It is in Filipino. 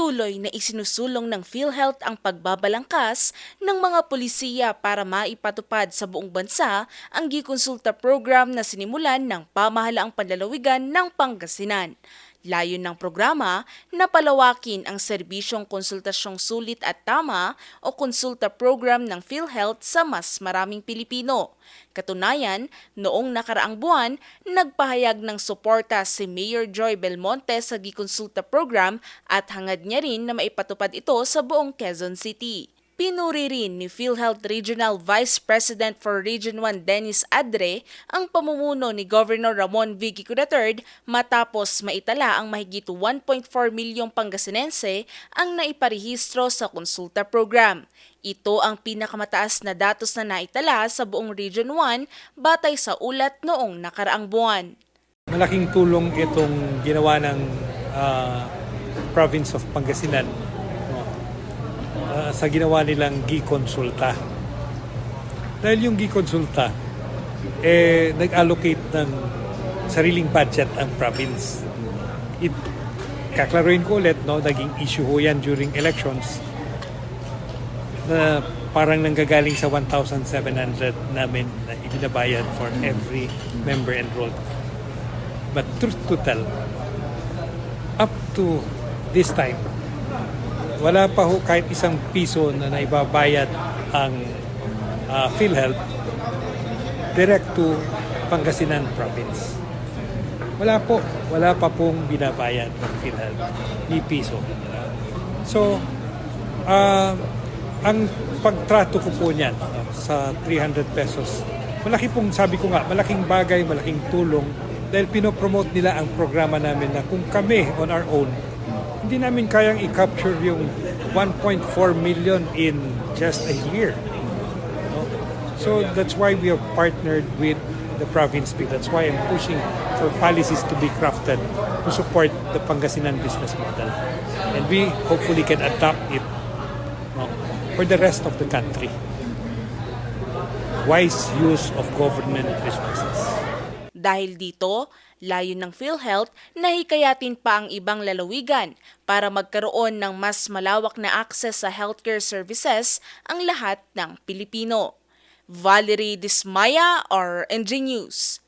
Patuloy na isinusulong ng PhilHealth ang pagbabalangkas ng mga polisiya para maipatupad sa buong bansa ang Gikonsulta program na sinimulan ng pamahalaang panlalawigan ng Pangasinan. Layon ng programa na palawakin ang serbisyong konsultasyong sulit at tama o konsulta program ng PhilHealth sa mas maraming Pilipino. Katunayan, noong nakaraang buwan, nagpahayag ng suporta si Mayor Joy Belmonte sa Gikonsulta program at hangad niya rin na maipatupad ito sa buong Quezon City. Pinuri rin ni PhilHealth Regional Vice President for Region 1 Dennis Adre ang pamumuno ni Governor Ramon Vigico III matapos maitala ang mahigit 1.4 milyong Pangasinense ang naiparehistro sa konsulta program. Ito ang pinakamataas na datos na naitala sa buong Region 1 batay sa ulat noong nakaraang buwan. Malaking tulong itong ginawa ng ah, province of Pangasinan ah, sa ginawa nilang Gikonsulta. Dahil yung Gikonsulta, eh, nag-allocate ng sariling budget ang province. It, kaklaruin ko ulit, no, naging issue ho yan during elections na parang nanggagaling sa 1,700 namin na ibinabayad for every member enrolled. But truth to tell, up to this time, wala pa ho kahit isang piso na naibabayad ang uh, PhilHealth direct to Pangasinan Province. Wala po, wala pa pong binabayad ng PhilHealth ni piso. So, ah, ang pagtrato ko po niyan ah, sa 300 pesos, malaki pong, sabi ko nga, malaking bagay, malaking tulong dahil pinopromote nila ang programa namin na kung kami on our own, hindi namin kayang i-capture yung 1.4 million in just a year. So that's why we have partnered with the province. That's why I'm pushing for policies to be crafted to support the Pangasinan business model. And we hopefully can adopt it no, for the rest of the country. Wise use of government resources. Dahil dito, layon ng PhilHealth na hikayatin pa ang ibang lalawigan para magkaroon ng mas malawak na access sa healthcare services ang lahat ng Pilipino. Valerie Dismaya or NG News.